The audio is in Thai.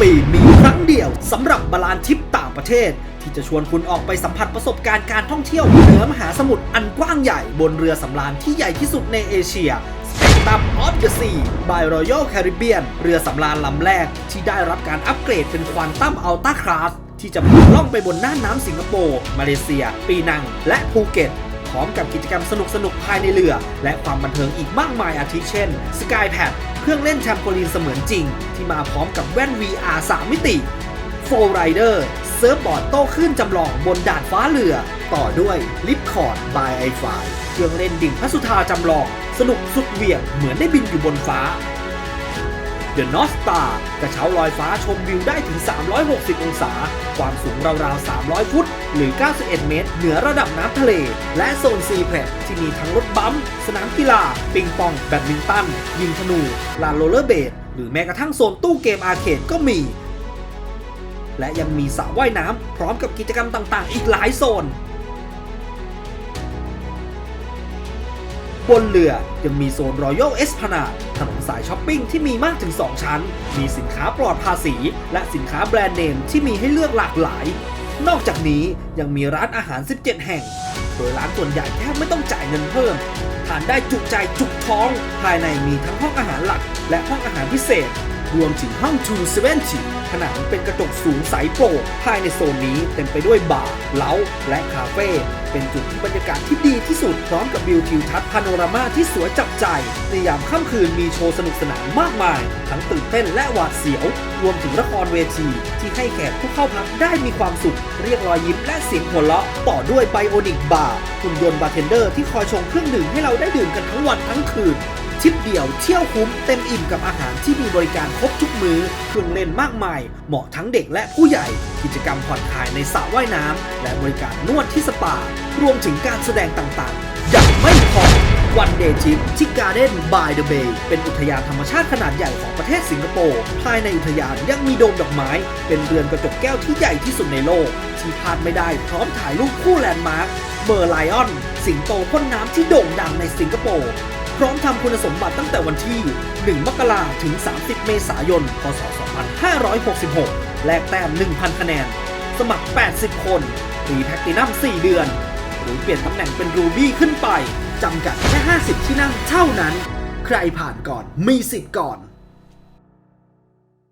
ปี มีครั้งเดียวสำหรับบาลานทิปต่างประเทศ ที่จะชวนคุณออกไปสัมผัสประสบการณ์การท่องเที่ยวเหนือมหาสมุทรอันกว้างใหญ่บนเรือสำราญที่ใหญ่ที่สุดในเอเชีย Spectrum of the Sea by Royal Caribbean เรือสำราญลำแรกที่ได้รับการอัปเกรดเป็นควอนตัมอัลต้าคลาสที่จะล่องไปบนน่านน้ำสิงคโปร์ มาเลเซีย ปีนัง และภูเก็ตพร้อมกับกิจกรรมสนุกๆภายในเรือ และความบันเทิงอีกมากมายอาทิเช่น Skypad เครื่องเล่นแชมโพลีนเสมือนจริง ที่มาพร้อมกับแว่น VR 3 มิติโฟร์ไรเดอร์เซิร์ฟบอร์ดโต้ขึ้นจำลองบนดานฟ้าเรือ ต่อด้วยลิฟคอร์ดบายไอไฟเครื่องเล่นดิ่งพระสุธาจำลอง สนุกสุดเหวี่ยงเหมือนได้บินอยู่บนฟ้า The North Star กระเช้าลอยฟ้าชมวิวได้ถึง 360 องศา ความสูงราวๆ 300 ฟุต หรือ 91 เมตร เหนือระดับน้ำทะเล และโซนซีเพลที่มีทั้งรถบัมป์สนามกีฬา ปิงปอง แบดมินตัน ยิงธนู ลานโรลเลอร์เบดหรือแม้กระทั่งโซนตู้เกมอาร์เคดก็มี และยังมีสระว่ายน้ำพร้อมกับกิจกรรมต่างๆ อีกหลายโซน บนเรือยังมีโซนรอยัลเอสพนาถนนสายช้อปปิ้งที่มีมากถึง 2 ชั้น มีสินค้าปลอดภาษี และสินค้าแบรนด์เนมที่มีให้เลือกหลากหลาย นอกจากนี้ยังมีร้านอาหาร 17 แห่ง โดยร้านส่วนใหญ่แทบไม่ต้องจ่ายเงินเพิ่ม ทานได้จุใจจุกท้อง ภายในมีทั้งห้องอาหารหลัก และห้องอาหารพิเศษ รวมถึงห้อง270ผนังเป็นกระจกสูงใสโปร่งภายในโซนนี้เต็มไปด้วยบาร์เล้าและคาเฟ่เป็นจุดที่บรรยากาศที่ดีที่สุดพร้อมกับวิวทิวทัศน์พาโนรามาที่สวยจับใจ ในยามค่ำคืนมีโชว์สนุกสนานมากมาย ทั้งตื่นเต้นและหวาดเสียว รวมถึงละครเวที ที่ให้แขกผู้เข้าพักได้มีความสุข เรียกรอยยิ้มและเสียงหัวเราะ ต่อด้วยไบโอนิกบาร์หุ่นยนต์บาร์เทนเดอร์ที่คอยชงเครื่องดื่มให้เราได้ดื่มกันทั้งวันทั้งคืน ทริปเดียวเที่ยวคุ้มเต็มอิ่มกับอาหารที่มีบริการครบทุกมือ้อเครื่องเล่นมากมาย เหมาะทั้งเด็กและผู้ใหญ่ กิจกรรมผ่อนคลายในสระว่ายน้ำและบริการนวดที่สปา รวมถึงการแสดงต่างๆ อย่างไม่พอวันเดย์ทริปที่การ์เด้นบายเดอะเบย์เป็นอุทยานธรรมชาติขนาดใหญ่ของประเทศสิงคโปร์ ภายในอุทยานยังมีโดมดอกไม้ เป็นเรือนกระจกแก้วที่ใหญ่ที่สุดในโลก ที่พลาดไม่ได้พร้อมถ่ายรูปคู่แลนด์มาร์คเมอร์ไลออน สิงโตพ่นน้ำที่โด่งดังในสิงคโปร์ พร้อมทำคุณสมบัติตั้งแต่วันที่ 1 มกราถึง 30 เมษายน พศ 2566 แลกแต้ม 1,000 คะแนน สมัคร 80 คนฟรีแพ็กตินัม 4 เดือน หรือเปลี่ยนตำแหน่งเป็นรูบี้ขึ้นไป จำกัดแค่ 50 ที่นั่งเท่านั้น ใครผ่านก่อนมีสิทธิ์ก่อน